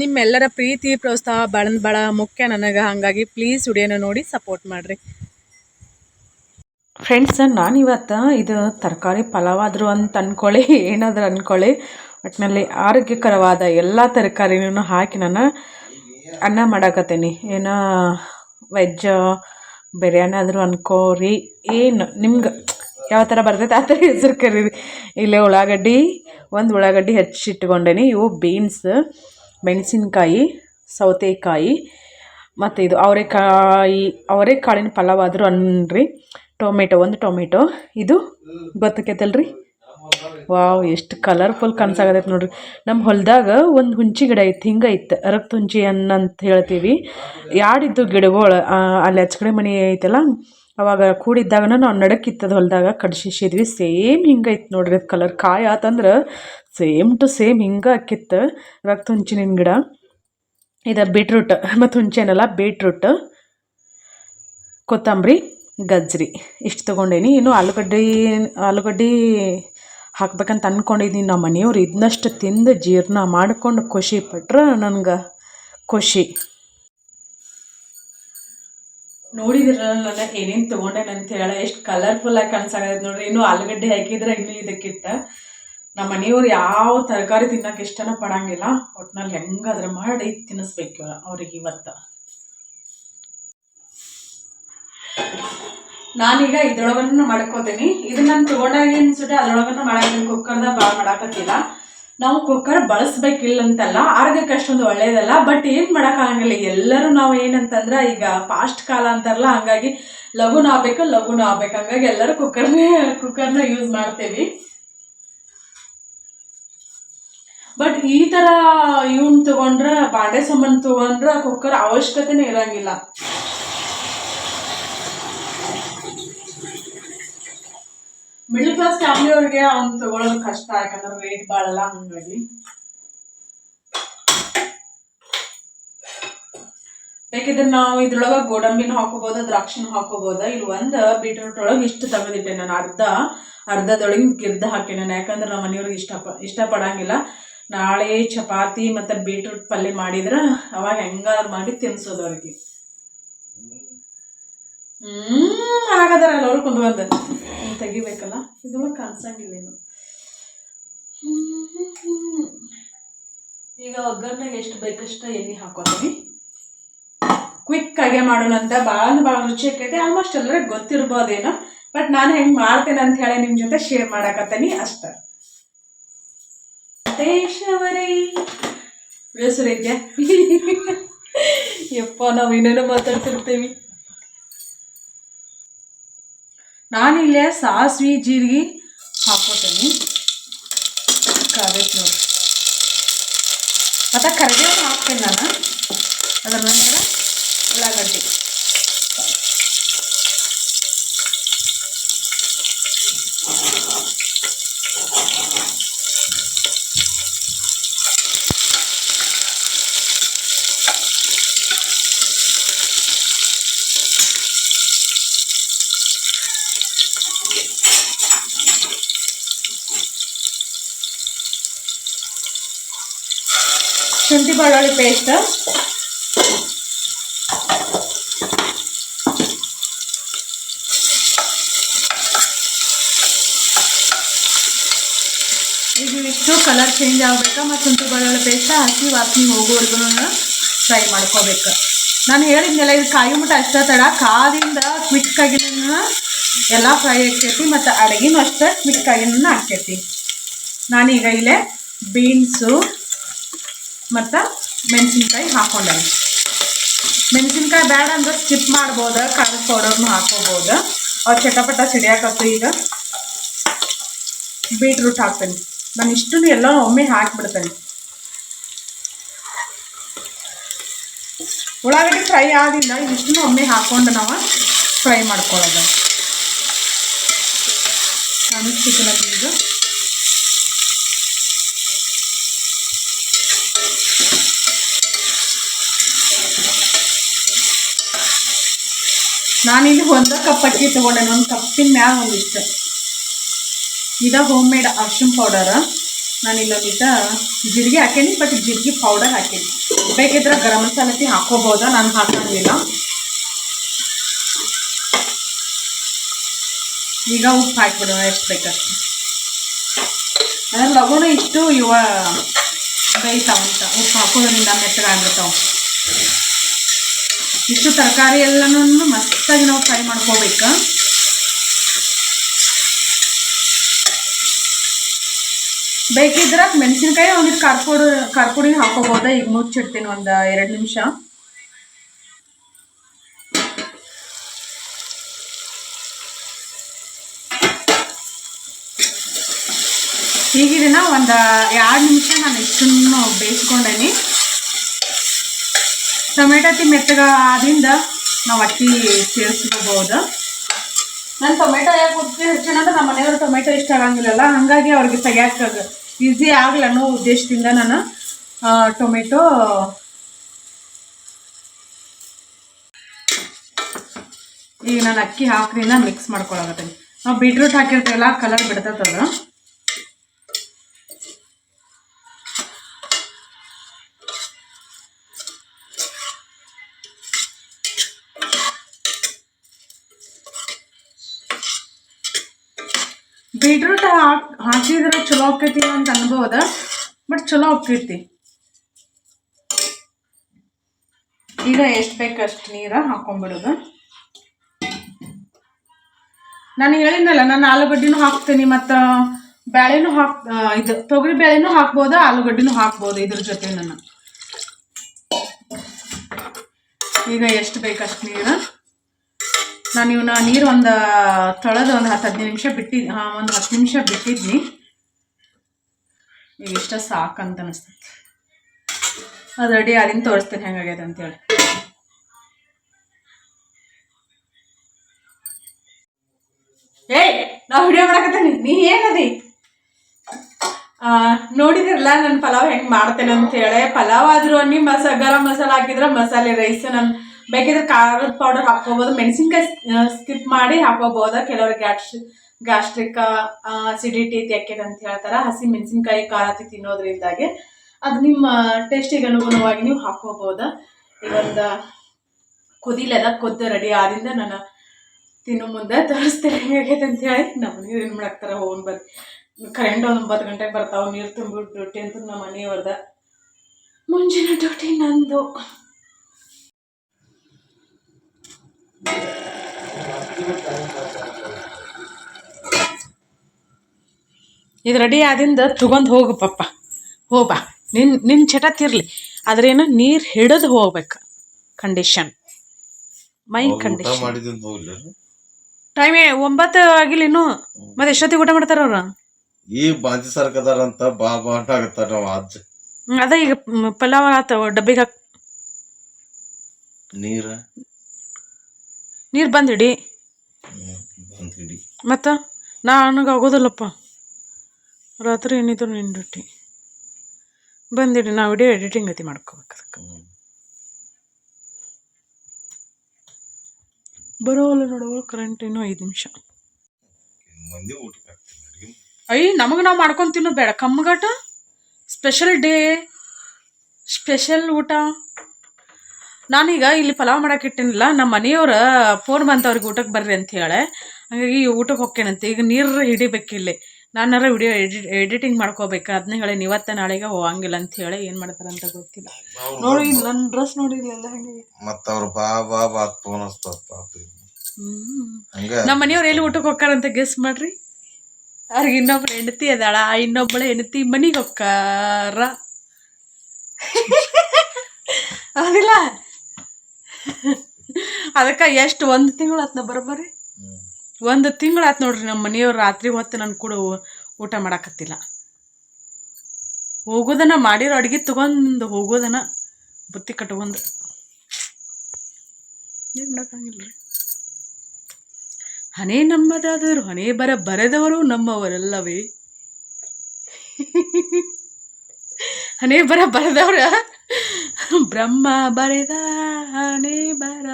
S1: ನಿಮ್ಮೆಲ್ಲರ ಪ್ರೀತಿ, ಪ್ರೋತ್ಸಾಹ ಭಾಳ ಭಾಳ ಮುಖ್ಯ ನನಗೆ. ಹಾಗಾಗಿ ಪ್ಲೀಸ್ ವಿಡಿಯೋನ ನೋಡಿ ಸಪೋರ್ಟ್ ಮಾಡಿರಿ. ಫ್ರೆಂಡ್ಸ್ ನಾನು ಇವತ್ತು ಇದು ತರಕಾರಿ ಪಲಾವಾದ್ರು ಅಂತ ಅಂದ್ಕೊಳ್ಳಿ ಏನಾದರೂ ಅಂದ್ಕೊಳ್ಳಿ ಒಟ್ಟಿನಲ್ಲಿ ಆರೋಗ್ಯಕರವಾದ ಎಲ್ಲ ತರಕಾರಿನೂ ಹಾಕಿ ನಾನು ಅನ್ನ ಮಾಡಾಕತ್ತೀನಿ. ಏನೋ ವೆಜ್ ಬಿರಿಯಾನಿ ಆದರೂ ಅನ್ಕೋರಿ. ಏನು, ನಿಮ್ಗೆ ಯಾವ ಥರ ಬರ್ತೈತೆ ಆ ಥರ ಹೆಸರು ಕರೀರಿ. ಇಲ್ಲೇ ಉಳ್ಳಾಗಡ್ಡಿ, ಒಂದು ಉಳ್ಳಾಗಡ್ಡಿ ಹೆಚ್ಚಿಟ್ಕೊಂಡೇನಿ ಇವು ಬೀನ್ಸ್ ಮೆಣಸಿನ್ಕಾಯಿ, ಸೌತೆಕಾಯಿ, ಮತ್ತು ಇದು ಅವರೆಕಾಯಿ, ಅವರೆಕಾಳಿನ ಪಲಾವ್ ಆದರೂ ಅನ್ರಿ. ಟೊಮೆಟೊ, ಒಂದು ಟೊಮೆಟೊ. ಇದು ಗೊತ್ತಕೈತಲ್ರಿ ವಾವ್, ಎಷ್ಟು ಕಲರ್ಫುಲ್ ಕನ್ಸಾಗತೈತೆ ನೋಡ್ರಿ. ನಮ್ಮ ಹೊಲದಾಗ ಒಂದು ಹುಂಚಿ ಗಿಡ ಐತೆ ಹಿಂಗೆ ಐತೆ ರಕ್ತ ಹುಂಚಿ ಅನ್ನಂತ ಹೇಳ್ತೀವಿ. ಯಾಡಿದ್ದು ಗಿಡಗಳು ಅಲ್ಲಿ ಹಚ್ಕಡೆ ಮನೆ ಐತಲ್ಲ, ಅವಾಗ ಕೂಡಿದ್ದಾಗ ನಾವು ನಡಕ್ಕಿತ್ತದ ಹೊಲದಾಗ ಕಡ್ಸಿಸಿದ್ವಿ ಸೇಮ್ ಹಿಂಗೈತೆ ನೋಡ್ರಿ ಅದು ಕಲರ್ ಕಾಯಿ ಆತಂದ್ರೆ ಸೇಮ್ ಟು ಸೇಮ್ ಹಿಂಗೆ ಹಾಕಿತ್ತು ರಕ್ತ ಹುಂಚಿನ ಗಿಡ. ಇದು ಬೀಟ್ರೂಟ್ ಮತ್ತು ಹುಂಚೆನಲ್ಲ ಬೀಟ್ರೂಟ್ ಕೊತ್ತಂಬರಿ. ಗಜ್ರಿ. ಇಷ್ಟು ತೊಗೊಂಡೇನಿ. ಇನ್ನು ಆಲೂಗಡ್ಡೆ ಆಲೂಗಡ್ಡೆ ಹಾಕ್ಬೇಕಂತ ಅಂದ್ಕೊಂಡಿದ್ದೀನಿ ನಮ್ಮ ಮನೆಯವ್ರು. ಇದನ್ನಷ್ಟು ತಿಂದು ಜೀರ್ಣ ಮಾಡಿಕೊಂಡು ಖುಷಿ ಪಟ್ರೆ ನನಗೆ ಖುಷಿ. ನೋಡಿದ್ರಲ್ಲ ನಾನು ಏನೇನು ತೊಗೊಂಡೆ ಅಂತ ಹೇಳ, ಎಷ್ಟು ಕಲರ್ಫುಲ್ಲಾಗಿ ಕಾಣಿಸಾಗತ್ತೆ ನೋಡ್ರಿ. ಇನ್ನು ಆಲೂಗಡ್ಡೆ ಹಾಕಿದ್ರೆ ಇನ್ನೂ ಇದಕ್ಕಿಂತ ನಮ್ಮ ಮನೆಯವ್ರು ಯಾವ ತರಕಾರಿ ತಿನ್ನಕ್ಕೆ ಇಷ್ಟನೂ ಪಡಂಗಿಲ್ಲ. ಒಟ್ನಲ್ಲಿ ಹೆಂಗಾದ್ರೆ ಮಾಡಿ ತಿನ್ನಿಸ್ಬೇಕು ಅವ್ರಿಗೆ ಇವತ್ತು. ನಾನೀಗ ಇದ್ರೊಳಗನ್ನು ಮಾಡ್ಕೋತೀನಿ. ಇದನ್ನ ನಾನು ತಗೊಂಡಾಗ ಅನ್ಸುತ್ತೆ ಅದ್ರೊಳಗನ್ನು ಮಾಡಾಕಿನ ಕುಕ್ಕರ್ದ ಭಾಳ ಮಾಡಾಕತ್ತಿಲ್ಲ. ನಾವು ಕುಕ್ಕರ್ ಬಳಸ್ಬೇಕಿಲ್ಲ ಅಂತಲ್ಲ ಆರೋಗ್ಯಕ್ಕೆ ಅಷ್ಟೊಂದು ಒಳ್ಳೇದಲ್ಲ ಬಟ್ ಏನು ಮಾಡೋಕ್ಕಾಗಂಗಿಲ್ಲ. ಎಲ್ಲರೂ ನಾವು ಏನಂತಂದ್ರೆ, ಈಗ ಫಾಸ್ಟ್ ಕಾಲ ಅಂತಾರಲ್ಲ, ಹಂಗಾಗಿ ಲಘುನ ಆಗ್ಬೇಕು ಲಘುನ ಆಗ್ಬೇಕು. ಹಂಗಾಗಿ ಎಲ್ಲರೂ ಕುಕ್ಕರ್ನೇ ಕುಕ್ಕರ್ನ ಯೂಸ್ ಮಾಡ್ತೀವಿ. ಬಟ್ ಈ ಥರ ಇವನ್ ತಗೊಂಡ್ರೆ, ಬಾಂಡೆ ಸಾಮಾನು ತಗೊಂಡ್ರೆ ಕುಕ್ಕರ್ ಅವಶ್ಯಕತೆನೇ ಇರಂಗಿಲ್ಲ. ಮಿಡಲ್ ಕ್ಲಾಸ್ ಫ್ಯಾಮಿಲಿ ಅವ್ರಿಗೆ ಅವ್ನು ತಗೊಳ್ಳೋದು ಕಷ್ಟ, ಯಾಕಂದ್ರೆ ರೇಟ್ ಬಾಳಲ್ಲ, ಹಂಗಾಗಿ. ಬೇಕಿದ್ರೆ ನಾವು ಇದ್ರೊಳಗೆ ಗೋಡಂಬಿನ ಹಾಕೋಬಹುದು ದ್ರಾಕ್ಷಿನ ಹಾಕೋಬಹುದು ಇಲ್ಲಿ ಒಂದು ಬೀಟ್ರೂಟ್ ಒಳಗೆ ಇಷ್ಟು ತೆಗೆದಿಟ್ಟೆ ನಾನು, ಅರ್ಧ ಅರ್ಧದೊಳಗೆ ಗಿರ್ದ ಹಾಕಿ ನಾನು, ಯಾಕಂದ್ರೆ ನಮ್ಮ ಮನೆಯವ್ರಿಗೆ ಇಷ್ಟ ಇಷ್ಟಪಡಂಗಿಲ್ಲ. ನಾಳೆ ಚಪಾತಿ ಮತ್ತು ಬೀಟ್ರೂಟ್ ಪಲ್ಯ ಮಾಡಿದ್ರೆ ಅವಾಗ ಹೆಂಗಾದ್ರು ಮಾಡಿ ತಿನ್ಸೋದು ಅವ್ರಿಗೆ. ಹ್ಮ್, ಹಾಗಾದ್ರೆ ಅವ್ರು ಕುಂತ್ಕೊಂಡ್ ತೆಗಿಬೇಕಲ್ಲ? ಇದ್ರೊಳಗೆ ಕಾಣಿಸಂಗಿಲ್ಲ ಏನು ಈಗ ಒಗ್ಗರಣೆಗೆ ಎಷ್ಟು ಬೇಕಷ್ಟು ಎಣ್ಣೆ ಹಾಕೋತೀನಿ. ಕ್ವಿಕ್ ಆಗಿ ಮಾಡೋಣ ಅಂತ ಭಾಳ ಭಾಳ ರುಚಿ ಆಕೈತೆ. ಆಲ್ಮೋಸ್ಟ್ ಎಲ್ಲರಿಗೆ ಗೊತ್ತಿರ್ಬೋದೇನೋ. ಬಟ್ ನಾನು ಹೆಂಗೆ ಮಾಡ್ತೇನೆ ಅಂತ ಹೇಳಿ ನಿಮ್ಮ ಜೊತೆ ಶೇರ್ ಮಾಡಕತ್ತೀನಿ ಅಷ್ಟ. ದೇಶವರೇ ಬೇಸರೈತ್ಯಾ ಯಪ್ಪ, ನಾವು ಏನೇನೋ ಮಾತಾಡ್ತಿರ್ತೀವಿ. ನಾನಿಲ್ಲೇ ಸಾಸ್ವಿ ಜೀರಿಗೆ ಹಾಕೋತೀನಿ ಕಾಬೇಕು ನೋಡಿ ಮತ್ತು ಕರಿಬೇವು ಹಾಕ್ತೇನೆ ನಾನು ಅದರ ನಂತರ ಉಳ್ಳಾಗಡ್ಡಿ ಶುಂಠಿ ಬೆಳ್ಳುಳ್ಳಿ ಪೇಸ್ಟ್ ಇದು ಇಷ್ಟು ಕಲರ್ ಚೇಂಜ್ ಆಗಬೇಕಾ ಮತ್ತು ಶುಂಠಿ ಬೆಳ್ಳುಳ್ಳಿ ಪೇಸ್ಟ್ ಹಾಕಿ ವಾಸನೆ ಹೋಗೋವರೆಗೂ ಫ್ರೈ ಮಾಡ್ಕೋಬೇಕು. ನಾನು ಹೇಳಿದ್ನಲ್ಲ ಇದು ಕಾಯಿ ಮುಟ್ಟ ಅಷ್ಟೇ ತಡ, ಕಾದಿಂದ ಕ್ವಿಕ್ಕಾಗಿನ ಎಲ್ಲ ಫ್ರೈ ಆಕೈತಿ ಮತ್ತು ಅಡುಗೆನೂ ಅಷ್ಟೇ ಕ್ವಿಕ್ಕಾಗಿನ ನಾನು ನಾನೀಗ ಇಲ್ಲೇ ಬೀನ್ಸು ಮತ್ತು ಮೆಣಸಿನ್ಕಾಯಿ ಹಾಕೊಂಡೇನೆ. ಮೆಣಸಿನ್ಕಾಯಿ ಬೇಡ ಅಂದ್ರೆ ಸ್ಕಿಪ್ ಮಾಡ್ಬೋದು ಖಾರದ ಪೌಡರ್ನು ಹಾಕೋಬೋದು. ಅವ್ರು ಚಟಪಟ ಸಿಡಿಯಾಕತ್ತು ಈಗ. ಬೀಟ್ರೂಟ್ ಹಾಕ್ತೇನೆ. ನಾನು ಇಷ್ಟನ್ನು ಎಲ್ಲ ಒಮ್ಮೆ ಹಾಕಿಬಿಡ್ತೇನೆ. ಉಳ್ಳಾಗಡ್ಡಿ ಫ್ರೈ ಆದಿಲ್ಲ, ಇಷ್ಟನ್ನು ಒಮ್ಮೆ ಹಾಕೊಂಡು ನಾವು ಫ್ರೈ ಮಾಡ್ಕೊಳ್ಳೋದು ಕಾಣಿಸ್ತಿಲ್ಲ ನಿಮಗೆ ನಾನಿಲ್ಲಿ ಒಂದು ಕಪ್ ಅಕ್ಕಿ ತೊಗೊಂಡೆ ಒಂದು ಕಪ್ಪಿನ ಮ್ಯಾಗ ಒಂದಿಷ್ಟು. ಇದ ಹೋಮ್ ಮೇಡ್ ಅರ್ಶಿನ ಪೌಡರ ನಾನು ಇಲ್ಲೊಂದಿಷ್ಟ ಜೀರಿಗೆ ಹಾಕೇನಿ ಬಟ್ ಜೀರಿಗೆ ಪೌಡರ್ ಹಾಕೇನಿ. ಬೇಕಿದ್ರೆ ಗರಂ ಮಸಾಲತಿ ಹಾಕೋಬೋದ, ನಾನು ಹಾಕಂಗಿಲ್ಲ. ಈಗ ಉಪ್ಪು ಹಾಕ್ಬಿಡೋಣ, ಎಷ್ಟು ಬೇಕಷ್ಟು. ಅದ್ರಲ್ಲಿ ಲಗುನ ಇಷ್ಟು ಇವ ಬೇಯ್ತಾವಂತ ಉಪ್ಪು ಹಾಕೋದ್ರಿಂದ ಮೆತ್ತಗಾಗ್ಬಿಡ್ತಾವ ಇಷ್ಟು ತರಕಾರಿ ಎಲ್ಲನೂ ಮಸ್ತಾಗಿ ನಾವು ಫ್ರೈ ಮಾಡ್ಕೋಬೇಕು. ಬೇಕಿದ್ರೆ ಮೆಣಸಿನ್ಕಾಯಿ ಒಂದಿಟ್ಟು ಕಾರ್ಪುಡಿ ಕಾರ್ಪುಡಿ ಹಾಕೋಬೋದ? ಈಗ ಮುಚ್ಚಿಡ್ತೀನಿ ಒಂದು ಎರಡು ನಿಮಿಷ. ಈಗ ಇದನ್ನ ಒಂದು ಎರಡು ನಿಮಿಷ ನಾನು ಇಷ್ಟನ್ನು ಬೇಯಿಸ್ಕೊಂಡೇನಿ. ಟೊಮೆಟೊ ಮೆತ್ತಗ ಆದಿಂದ ನಾವು ಅಕ್ಕಿ ಸೇರಿಸ್ಕೋಬಹುದು. ನಾನು ಟೊಮೆಟೊ ಯಾಕೆ ಉಪ್ಪು ಹೆಚ್ಚಿನ ಅಂದ್ರೆ ನಮ್ಮ ಮನೆಯವರು ಟೊಮೆಟೊ ಇಷ್ಟ ಆಗಂಗಿಲ್ಲಲ್ಲ, ಹಾಗಾಗಿ ಅವ್ರಿಗೆ ತೆಗಿಯಕ್ಕೆ ಈಸಿ ಆಗ್ಲಿ ಅನ್ನೋ ಉದ್ದೇಶದಿಂದ ನಾನು ಟೊಮೆಟೊ ಈಗ ನಾನು ಅಕ್ಕಿ ಹಾಕ್ರಿಂದ ಮಿಕ್ಸ್ ಮಾಡ್ಕೊಳಕತ್ತೀನಿ. ನಾವು ಬೀಟ್ರೂಟ್ ಹಾಕಿರ್ತೀವಲ್ಲ ಕಲರ್ ಬಿಡ್ತೈತದ ಬೀಟ್ರೂಟ್ ಹಾಕ್ ಹಾಕಿದ್ರೆ ಚಲೋ ಆಕೈತಿ ಅಂತ ಅನ್ಬೋದ ಬಟ್ ಚಲೋ ಆಕೈತಿ. ಈಗ ಎಷ್ಟು ಬೇಕಷ್ಟು ನೀರ ಹಾಕೊಂಡ್ಬಿಡೋದು ನಾನು ಹೇಳಿದ್ನಲ್ಲ, ನಾನು ಆಲೂಗಡ್ಡಿನೂ ಹಾಕ್ತೀನಿ ಮತ್ತು ಬ್ಯಾಳೆನೂ ಹಾಕ್ ಇದು ತೊಗರಿ ಬೇಳೆನೂ ಹಾಕ್ಬೋದು, ಆಲೂಗಡ್ಡಿನೂ ಹಾಕ್ಬೋದು ಇದ್ರ ಜೊತೆ ನಾನು. ಈಗ ಎಷ್ಟು ಬೇಕಷ್ಟು ನೀರು? ನಾನು ಇವನ್ನ ನೀರು ಒಂದು ತೊಳೆದು ಒಂದು ಹತ್ತು ಹದಿನೈದು ನಿಮಿಷ ಬಿಟ್ಟಿದ್ದು ಹಾಂ, ಒಂದು ಹತ್ತು ನಿಮಿಷ ಬಿಟ್ಟಿದ್ನಿ. ಈಗ ಇಷ್ಟ ಸಾಕಂತ ಅನಿಸ್ತೈತಿ. ಅದು ರೆಡಿ ಆದಿನ ತೋರಿಸ್ತೇನೆ ಹೆಂಗಾಗೈತೆ ಅಂತೇಳಿ. ಏಯ್, ನಾವು ವಿಡಿಯೋ ಮಾಡಕತ್ತೀನಿ. ನೀ ಏನದಿ? ನೋಡಿದಿರಲ್ಲ ನಾನು ಪಲಾವ್ ಹೆಂಗೆ ಮಾಡ್ತೇನೆ ಅಂತ ಹೇಳಿ ಪಲಾವ್ ಆದ್ರೂ ಅನ್ನಿ ಮಸ ಗರಂ ಮಸಾಲ ಹಾಕಿದ್ರೆ ಮಸಾಲೆ, ರೈಸ್ ನಾನು ಬೇಕಿದ್ರೆ ಖಾರದ ಪೌಡರ್ ಹಾಕೋಬಹುದು ಮೆಣಸಿನ್ಕಾಯಿ ಸ್ಕಿಪ್ ಮಾಡಿ ಹಾಕೋಬೋದು ಕೆಲವರು ಗ್ಯಾಸ್ ಗ್ಯಾಸ್ಟ್ರಿಕ್ ಅಸಿಡಿಟಿ ತೆಕ್ಕೆ ಅಂತ ಹೇಳ್ತಾರೆ. ಹಸಿ ಮೆಣಸಿನ್ಕಾಯಿ, ಖಾರ ತಿನ್ನೋದ್ರಿಂದಾಗಿ ಅದು ನಿಮ್ಮ ಟೇಸ್ಟಿಗೆ ಅನುಗುಣವಾಗಿ ನೀವು ಹಾಕೋಬಹುದು ಇವೊಂದು ಕುದಿಲದ ಕುದ್ದು ರೆಡಿ ಆದಿಂದ ನಾನು ತಿನ್ನು ಮುಂದೆ ತೋರಿಸ್ತೇನೆ ಹೇಗೈತೆ ಅಂತ ಹೇಳಿ ನಮ್ಮ ನೀರು ಏನು ಮಾಡಾಕ್ತಾರೆ ಹೋಗಿ ಬರ್ರಿ ಕರೆಂಟ್ ಒಂದು ಒಂಬತ್ತು ಗಂಟೆಗೆ ಬರ್ತಾವೆ, ನೀರು ತುಂಬಿಟ್ಟು ಡ್ಯೂಟಿ ಅಂತ ನಮ್ಮ ಮನೆಯವ್ರದ. ಮುಂಜಿನ ಡ್ಯೂಟಿ ನಂದು. ಇದು ರೆಡಿ ಆದಿಂದ ತಗೊಂಡು ಹೋಗು ಪಪ್ಪ ಹೋಗ್ಬಾ ನಿನ್ನ ನಿನ್ನ ಚಟ ತಿರ್ಲಿ. ಆದ್ರೇನು ನೀರು ಹಿಡಿದು ಹೋಗ್ಬೇಕು. ಕಂಡೀಷನ್ ಮೈ ಕಂಡೀಷನ್ ಟೈಮ್ ಒಂಬತ್ತು ಆಗಿಲ್ಲ ಇನ್ನು. ಮತ್ತೆ ಎಷ್ಟೊತ್ತಿಗೆ ಊಟ ಮಾಡ್ತಾರ ಅವ್ರು?
S5: ಈ ಬಾಜಿ ಸರ್ಕದಾರಂತ ಬಾ ಬಾ ಆಗತ್ತಾರ ನಾವು ಅಜ್ಜ
S1: ಅದ ಈಗ ಪಲಾವ್ ಆತ ಡಬ್ಬಿಗೆ ಹಾಕ್
S5: ನೀರ?
S1: ನೀರು ಬಂದಿಡಿ ಮತ್ತು? ನನಗೆ ಆಗೋದಿಲ್ಲಪ್ಪ. ರಾತ್ರಿ ಏನಿದ್ರು ನಿನ್ನ ಡ್ಯೂಟಿ. ಬಂದಿಡಿ ನಾವು ವಿಡಿಯೋ ಎಡಿಟಿಂಗ್ ಅತಿ ಮಾಡ್ಕೋಬೇಕು ಅದಕ್ಕೆ. ಬರೋಲ್ಲ ನೋಡುವ ಕರೆಂಟ್ ಇನ್ನೂ ಐದು ನಿಮಿಷ. ಅಯ್ಯ ನಮಗೆ ನಾವು ಮಾಡ್ಕೊಂಡು ತಿನ್ನೋದು ಬೇಡ. ಕಮ್ಮಗಾಟ ಸ್ಪೆಷಲ್ ಡೇ ಸ್ಪೆಷಲ್ ಊಟ. ನಾನೀಗ ಇಲ್ಲಿ ಪಲಾವ್ ಮಾಡಕ್ಕೆ ಇಟ್ಟಿನಲ್ಲ ನಮ್ಮ ಮನೆಯವ್ರ ಫೋನ್ ಬಂತ ಅವ್ರಿಗೆ ಊಟಕ್ಕೆ ಬರ್ರಿ ಅಂತ ಹೇಳೆ. ಹಾಗಾಗಿ ಊಟಕ್ಕೆ ಹೋಗ್ಕೇನಂತೆ ಈಗ ನೀರು ಹಿಡಿಬೇಕು ಇಲ್ಲಿ. ನಾನಾರ ವಿಡಿಯೋ ಎಡಿಟ್ ಎಡಿಟಿಂಗ್ ಮಾಡ್ಕೋಬೇಕು. ಅದನ್ನ ಹೇಳಿ ಇವತ್ತ ನಾಳೆಗೆ ಹೋಗಂಗಿಲ್ಲ ಅಂತ ಹೇಳಿ ಏನು ಮಾಡ್ತಾರಂತ ಗೊತ್ತಿಲ್ಲ. ನೋಡಿ ನನ್ನ ಡ್ರೆಸ್ ನೋಡಿಲ್ಲ ಹೆಂಗೆ.
S5: ಮತ್ತೆ ಅವ್ರ ಬಾ ಬಾ ಫೋನ್
S1: ನಮ್ಮ ಮನೆಯವ್ರು ಎಲ್ಲಿ ಊಟಕ್ಕೆ ಹೋಗ್ತಾರಂತ ಗೆಸ್ ಮಾಡ್ರಿ. ಅವ್ರಿಗೆ ಇನ್ನೊಬ್ರು ಹೆಂಡತಿ ಅದಾಳ ಇನ್ನೊಬ್ಬಳ ಹೆಂಡತಿ ಮನಿಗೆ ಹೋಗ್ತಾರ. ಅದಿಲ್ಲ ಅದಕ್ಕೆ ಎಷ್ಟು ಒಂದು ತಿಂಗಳು ಆತ್ನ ಬರೋಬ್ಬರಿ?
S5: ಹ್ಮ್.
S1: ಒಂದು ತಿಂಗಳು ಆಯ್ತು ನೋಡ್ರಿ ನಮ್ಮ ಮನೆಯವ್ರು ರಾತ್ರಿ ಹೊತ್ತು ನಾನು ಕೂಡ ಊಟ ಮಾಡಾಕತ್ತಿಲ್ಲ. ಹೋಗೋದನ ಮಾಡಿರೋ ಅಡ್ಗೆ ತಗೊಂಡು ಹೋಗೋದನ ಬುತ್ತಿ ಕಟ್ಕೊಂಡು ಏನು ಮಾಡೋಕ್ಕಾಗಿಲ್ಲ ರೀ ಹಣೆ ನಮ್ಮದಾದರು, ಹಣೆ ಬರ ಬರೆದವರು ನಮ್ಮವರಲ್ಲವೇ? ಹಣೆ ಬರ ಬರೆದವ್ರ ಬ್ರಹ್ಮ ಬರೆದ ಬರ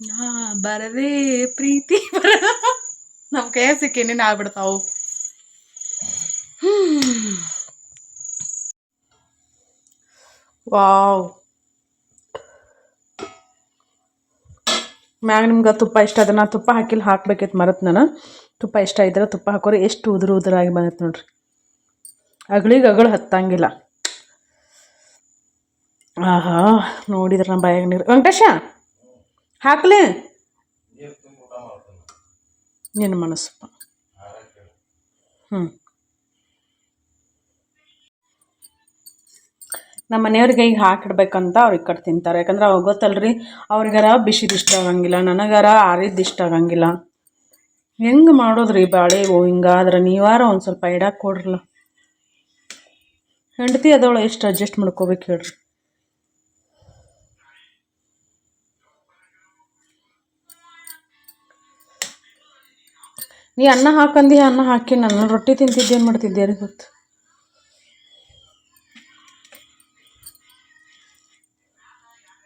S1: ನಾ ಬರದೆ ಪ್ರೀತಿ ಬರ ನಮ್ಮ ಕೈ ಸಿಕ್ಕೇನೇನು ಆಗ್ಬಿಡ್ತಾವು? ವಾವ್. ಮ್ಯಾಗ ನಿಮ್ಗೆ ತುಪ್ಪ ಇಷ್ಟ ಅದ, ನಾ ತುಪ್ಪ ಹಾಕಿಲ್ಲ ಹಾಕ್ಬೇಕಿತ್ತು ಮರತ್ ನಾನು. ತುಪ್ಪ ಇಷ್ಟ ಇದ್ರೆ ತುಪ್ಪ ಹಾಕೋರಿ ಎಷ್ಟು ಉದುರು ಉದುರಾಗಿ ಬಂದೈತೆ ನೋಡ್ರಿ. ಅಗಳಿಗೆ ಅಗಳು ಹತ್ತಂಗಿಲ್ಲ. ಆಹಾ, ನೋಡಿದ್ರೆ ನಮ್ಮ ಬಾಯಾಗ ನೀರು. ವೆಂಕಟೇಶ, ಹಾಕ್ಲಿ. ನಿನ್ನ ಮನಸ್ಸಪ್ಪ. ಹ್ಞೂ ನಮ್ಮ ಮನೆಯವ್ರಿಗೆ ಈಗ ಹಾಕಿಡ್ಬೇಕಂತ ಅವ್ರಿಗೆ ಕಟ್ ತಿಂತಾರೆ. ಯಾಕಂದ್ರೆ ಅವಾಗ ಗೊತ್ತಲ್ರಿ, ಅವ್ರಿಗಾರ ಬಿಸಿದು ಇಷ್ಟ ಆಗಂಗಿಲ್ಲ, ನನಗಾರ ಆರಿದ್ದು ಇಷ್ಟ ಆಗಂಗಿಲ್ಲ. ಹೆಂಗೆ ಮಾಡೋದ್ರಿ ಓ ಹಿಂಗಾದ್ರೆ ನೀವಾರ ಒಂದು ಸ್ವಲ್ಪ ಇಡಕ್ಕೆ ಕೊಡ್ರಲ್ಲ. ಹೆಂಡತಿ ಅದೊಳ ಎಷ್ಟು ಅಡ್ಜಸ್ಟ್ ಮಾಡ್ಕೋಬೇಕು ಹೇಳ್ರಿ. ನೀ ಅನ್ನ ಹಾಕಂದಿ, ಅನ್ನ ಹಾಕಿ ನಾನು ರೊಟ್ಟಿ ತಿಂತಿದ್ದೆ ಏನು ಮಾಡ್ತಿದ್ದೆ ರೀ ಗೊತ್ತು.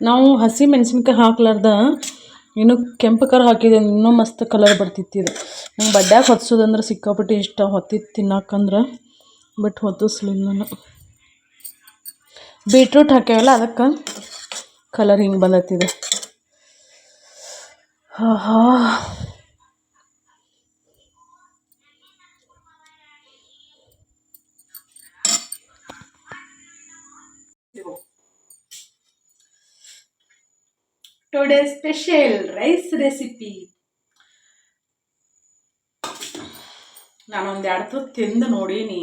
S1: ನಾವು ಹಸಿ ಮೆಣಸಿನ್ಕಾಯಿ ಹಾಕ್ಲಾರ್ದ, ಇನ್ನು ಕೆಂಪು ಕರ್ ಹಾಕಿದೆ, ಇನ್ನೂ ಮಸ್ತ್ ಕಲರ್ ಬರ್ತಿತ್ತು ಇದು. ನಂಗೆ ಬಡ್ಡ್ಯಾಗ ಹೊತ್ಸೋದಂದ್ರೆ ಸಿಕ್ಕಾಪಟ್ಟೆ ಇಷ್ಟ ಹೊತ್ತಿತ್ತು ತಿನ್ನಾಕಂದ್ರೆ ಬಟ್ ಹೊತ್ತಿಸ್ಲಿಲ್ಲ ನಾನು. ಬೀಟ್ರೂಟ್ ಹಾಕ್ಯಾವಲ್ಲ ಅದಕ್ಕೆ ಕಲರ್ ಹಿಂಗೆ ಬಂದತ್ತಿದೆ ಆಹಾ. ಟುಡೇ ಸ್ಪೆಷಲ್ ರೈಸ್ ರೆಸಿಪಿ ನಾನೊಂದು ಎರಡು ತುತ್ತು ತಿಂದು ನೋಡೀನಿ.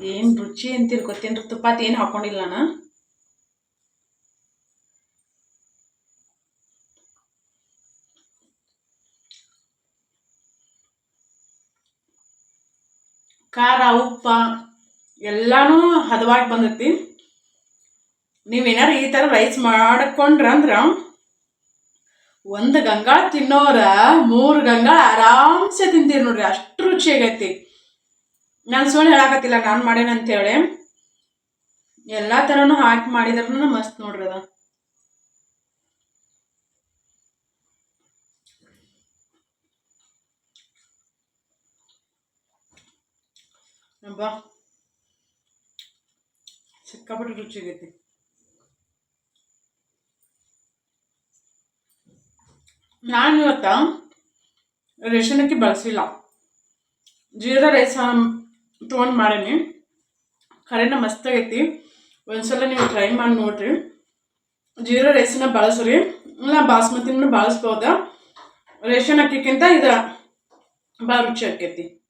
S1: ಏನು ರುಚಿ ಅಂತೀರಿ ಗೊತ್ತೇನ್ರಿ? ತುಪ್ಪ ಏನು ಹಾಕೊಂಡಿಲ್ಲ ನಾನು. ಖಾರ, ಉಪ್ಪ ಎಲ್ಲಾನು ಹದವಾಗಿ ಬಂದೈತಿ ನೀವೇನಾರು ಈ ಥರ ರೈಸ್ ಮಾಡ್ಕೊಂಡ್ರ ಅಂದ್ರೆ ಒಂದು ಗಂಗಾಳ ತಿನ್ನೋರ ಮೂರು ಗಂಗಾಳ ಆರಾಮ್ಸೆ ತಿಂತೀರಿ ನೋಡ್ರಿ, ಅಷ್ಟು ರುಚಿ ಆಗೈತಿ. ನಾನು ಸುಳ್ಳು ಹೇಳಾಕತ್ತಿಲ್ಲ, ನಾನು ಮಾಡೇನಂತೇಳಿ ಎಲ್ಲ ಥರನೂ ಹಾಕಿ ಮಾಡಿದ್ರೂ ಮಸ್ತ್ ನೋಡ್ರಿ ಅದ. ಬಾ ಸಿಕ್ಕಾಪಟ್ಟೆ ರುಚಿ ಆಗೈತಿ. ನಾನು ಇವತ್ತು ರೇಷನ್ ಅಕ್ಕಿ ಬಳಸಿಲ್ಲ. ಜೀರಾ ರೈಸ್ ತೊಗೊಂಡು ಮಾಡೀನಿ. ಖರೇನ ಮಸ್ತ್ ಆಗೈತಿ. ಒಂದ್ಸಲ ನೀವು ಟ್ರೈ ಮಾಡಿ ನೋಡ್ರಿ. ಜೀರಾ ರೈಸನ್ನ ಬಳಸ್ರಿ. ಇಲ್ಲ, ಬಾಸ್ಮತಿನ ಬಳಸ್ಬೋದ. ರೇಷನ್ ಅಕ್ಕಿಕ್ಕಿಂತ ಇದು ಭಾಳ ರುಚಿ ಆಕೈತಿ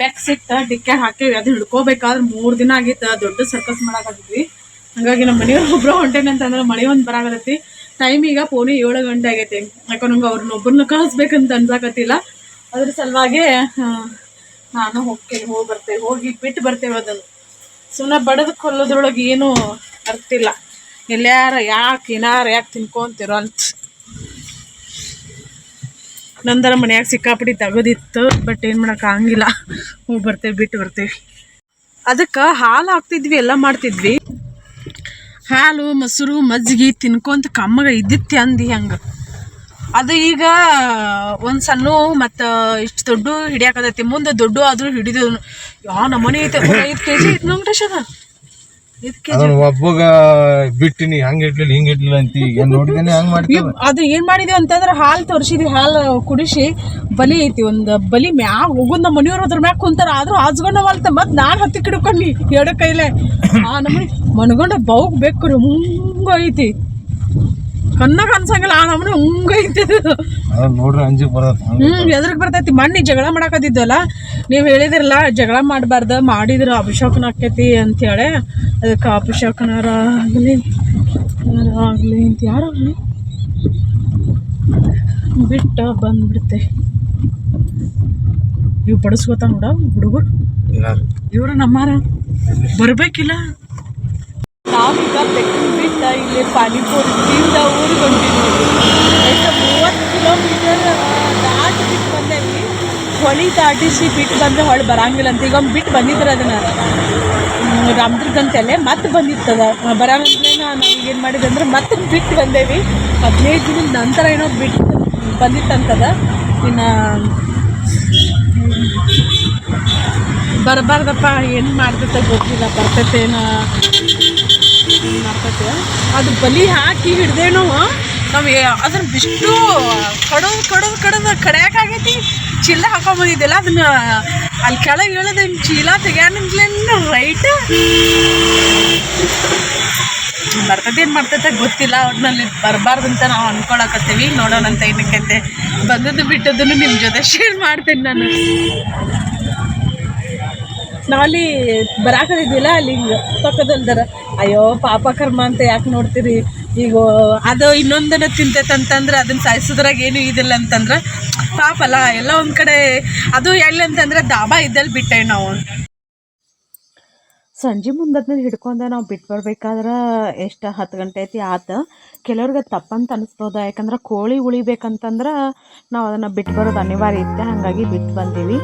S1: ಬೆಕ್ ಸಿಕ್ತ ಡಿಕ್ಕೆ ಹಾಕಿವಿ ಅದು ಹಿಡ್ಕೋಬೇಕಾದ್ರೆ ಮೂರು ದಿನ ಆಗಿತ್ತು ದೊಡ್ಡ ಸರ್ಕಸ್ ಮಾಡಾಕತ್ತಿದ್ವಿ ಹಂಗಾಗಿ ನಮ್ಮ ಮನೆಯವ್ರು ಒಬ್ರ ಹೊಂಟೇನೆ ಅಂತಂದ್ರೆ ಮಳೆ ಒಂದು ಬರಾಕತ್ತೈತಿ ಟೈಮ್ ಈಗ ಪೋನಿ ಏಳು ಗಂಟೆ ಆಗೈತಿ. ಯಾಕೋ ನಂಗೆ ಅವ್ರನ್ನ ಒಬ್ಬರನ್ನ ಕಳಿಸ್ಬೇಕಂತ ಅನ್ಸಾಕತ್ತಿಲ್ಲ. ಅದ್ರ ಸಲುವಾಗಿ ನಾನು ಹೋಗ್ತೇನೆ, ಹೋಗಿ ಬರ್ತೇವೆ, ಹೋಗಿ ಬಿಟ್ಟು ಬರ್ತೇವೆ ಅದನ್ನು. ಸುಮ್ಮನೆ ಬಡದ ಕೊಲ್ಲೋದ್ರೊಳಗೆ ಏನು ಅರ್ಥಿಲ್ಲ ಎಲ್ಲಾರ ಯಾಕೆ ಏನಾರ ಯಾಕೆ ತಿನ್ಕೊಂತಿರೋ ಅಂತ. ನಂದರ ಮನ್ಯಾಗ ಸಿಕ್ಕಾಪಟ್ಟಿ ತೆಗೆದಿತ್ತು ಬಟ್ ಏನು ಮಾಡೋಕೆ ಆಗಂಗಿಲ್ಲ. ಹೋಗಿ ಬರ್ತೇವೆ ಬಿಟ್ಟು ಬರ್ತೇವೆ. ಅದಕ್ಕೆ ಹಾಲು ಹಾಕ್ತಿದ್ವಿ, ಎಲ್ಲ ಮಾಡ್ತಿದ್ವಿ. ಹಾಲು, ಮೊಸರು ಮಜ್ಜಿಗೆ ತಿನ್ಕೊಂತ ಕಮ್ಮಗ ಇದ್ದಿತ್ತು ಅಂದು ಹಂಗೆ. ಅದು ಈಗ ಒಂದು ಸಣ್ಣ ಮತ್ತು ಇಷ್ಟು ದೊಡ್ಡ ಹಿಡಿಯಾಕತೈತಿ ಮುಂದೆ ದೊಡ್ಡ ಆದರೂ ಹಿಡಿದು ಯಾವ ನಮ್ಮನೆ ಐತೆ ಐದು ಕೆ ಜಿ ಐತೆ ಜಿ
S6: ಅದನ್ನ ಒಬ್ಬಗ ಬಿಟ್ಟಿನಿ ಹಂಗ ಇಡ್ಲಿಲ್ಲ ಹಿಂಗ ಇಡ್ಲಿಲ್ಲ ಅಂತ ಈಗ ನೋಡಿದೇನೆ ಹಂಗ ಮಾಡ್ತೀವಿ.
S1: ಅದು ಏನ್ ಮಾಡಿದೀವಿ ಅಂತಂದ್ರೆ ಹಾಲು ತೋರಿಸಿದ್ವಿ ಹಾಲು ಕುಡಿಸಿ ಬಲಿ ಐತಿ ಒಂದ್ ಬಲಿ ಮ್ಯಾಗ ಹೋಗುದ್ ನಮ್ಮ ಮನೆಯವ್ರು ಅದ್ರ ಮ್ಯಾಗ ಕುಂತಾರ ಆದ್ರೂ ಆಜ್ಗೊಂಡ ಮಲ್ತ ಮತ್ ನಾನ್ ಹತ್ತಿ ಕಿಡ್ಕೊಂಡಿ ಎರಡು ಕೈಲೆ. ಆ ನಮ್ಮನಿ ಮನ್ಗೊಂಡ ಬೌಗ್ ಬೇಕು ಮುಂಗ್ ಐತಿ. ಕಣ್ಣಾಗ ಅನ್ಸಂಗಿಲ್ಲ ಆ ನಮ್ಮನೆ ಹಂಗ ಅದು.
S6: ನೋಡ್ರಿ ಅಂಜಿ ಬರತ್ತ
S1: ಹ್ಮ್ ಎದ್ರಗ್ ಬರ್ತೈತಿ. ಮಣ್ಣಿ ಜಗಳ ಮಾಡಾಕತ್ತಿದ್ವಲ್ಲ ನೀವು ಹೇಳಿದಿರಲ್ಲ ಜಗಳ ಮಾಡಬಾರ್ದ ಮಾಡಿದ್ರ ಅಭಿಷೇಕನ ಆಕೈತಿ ಅಂತೇಳಿ ಅದಕ್ಕೆ ಅಭಿಷೇಕನಾರ ಆಗಲಿ ಆಗಲಿ ಅಂತ ಯಾರಾಗಲಿ ಬಿಟ್ಟ ಬಂದ್ಬಿಡ್ತೆ. ಇವು ಬಡಿಸ್ಕೋತ ನೋಡ ಹುಡುಗರು. ಇವರು ನಮ್ಮಾರ. ಬರ್ಬೇಕಿಲ್ಲ. ನಾವೀಗ ಬೆಕ್ಕಿನ ಬಿಟ್ಟ ಇಲ್ಲಿ ಪಾನಿಪುರಿ ತಿಂದ ಊರಿಗೆ ಹೊಂಟಿವಿ ಎಷ್ಟು ಮೂವತ್ತು ಕಿಲೋಮೀಟರ್ ದಾಟಿ ಬಿಟ್ಟು ಬಂದೇವಿ. ಹೊಳಿ ದಾಟಿಸಿ ಬಿಟ್ಟು ಬಂದರೆ ಹೊಳೆ ಬರಂಗಿಲ್ಲ ಅಂತ. ಈಗ ಬಿಟ್ ಬಿಟ್ಟು ಬಂದಿದ್ರು ಅದನ್ನ. ರಾಮದುರ್ಗ ಅಂತಲ್ಲೇ ಮತ್ತೆ ಬಂದಿತ್ತದ ಬರಂಗಿಲ್ಲ ನಾವು ಏನು ಮಾಡಿದ್ವಿ ಅಂದ್ರೆ ಮತ್ತೆ ಬಿಟ್ಟು ಬಂದೇವಿ. ಹದಿನೈದು ದಿನದ ನಂತರ ಏನೋ ಬಿಟ್ಟು ಬಂದಿತ್ತಂತದ. ಇನ್ನು ಬರಬಾರ್ದಪ್ಪ, ಏನು ಮಾಡ್ತೈತೆ ಗೊತ್ತಿಲ್ಲ. ಬರ್ತೈತೇನೋ ಮಾಡ್ತೈತೆ ಅದು ಬಲಿ ಹಾಕಿ ಹಿಡ್ದೇನೋ ನಾವು ಅದನ್ನ ಬಿಷ್ಟು ಕಡೋದು ಕಡೋದು ಕಡೋದು ಕಡಿಯಾಕಾಗೈತಿ. ಚೀಲ ಹಾಕೊಂಬಂದಿದ್ದೆಲ್ಲ ಅದನ್ನ ಅಲ್ಲಿ ಕೆಳಗೆ ಇಳಿದ ಚೀಲ ತೆಗ್ಯಾನಿಂದ್ಲೇನು ರೈಟ್ ಬರ್ತೈತೆ, ಏನು ಮಾಡ್ತೈತೆ ಗೊತ್ತಿಲ್ಲ ಒಟ್ನಲ್ಲಿ ಬರಬಾರ್ದಂತ ನಾವು ಅಂದ್ಕೊಳಕತ್ತೀವಿ ನೋಡೋಣ ಅಂತ ಏನಕ್ಕೈತೆ. ಬಂದದ್ದು ಬಿಟ್ಟದನ್ನು ನಿಮ್ಮ ಜೊತೆ ಶೇರ್ ಮಾಡ್ತೀನಿ ನಾನು. ನಾವಲ್ಲಿ ಬರಾಕದಿದ್ದಿಲ್ಲ ಅಲ್ಲಿ ಹಿಂಗೆ ಪಕ್ಕದಲ್ದರ. ಅಯ್ಯೋ, ಪಾಪ ಕರ್ಮ ಅಂತ ಯಾಕೆ ನೋಡ್ತೀರಿ? ಈಗ, ಅದು ಇನ್ನೊಂದನ್ನ ತಿಂತೈತಂತಂದ್ರೆ ಅದನ್ನ ಸಾಯಿಸೋದ್ರಾಗ ಏನು ಇದಿಲ್ಲ ಅಂತಂದ್ರೆ ಪಾಪ ಅಲ್ಲ ಎಲ್ಲ ಒಂದು ಕಡೆ, ಅದು ಎಲ್ಲಿ ಅಂತಂದ್ರೆ ದಾಬಾ ಇದ್ದಲ್ಲಿ ಬಿಟ್ಟೆ ನಾವು.
S2: ಸಂಜೆ ಮುಂದದ್ನ ಹಿಡ್ಕೊಂಡು ನಾವು ಬಿಟ್ಟು ಬರ್ಬೇಕಾದ್ರೆ ಎಷ್ಟು ಹತ್ತು ಗಂಟೆ ಐತಿ, ಆತ. ಕೆಲವ್ರಿಗೆ ತಪ್ಪಂತ ಅನಿಸ್ಬೋದು, ಯಾಕಂದ್ರೆ ಕೋಳಿ ಉಳಿಬೇಕಂತಂದ್ರೆ ನಾವು ಅದನ್ನು ಬಿಟ್ಟು ಬರೋದು ಅನಿವಾರ್ಯ ಇತ್ತು ಹಾಗಾಗಿ ಬಿಟ್ಟು ಬಂದೀವಿ.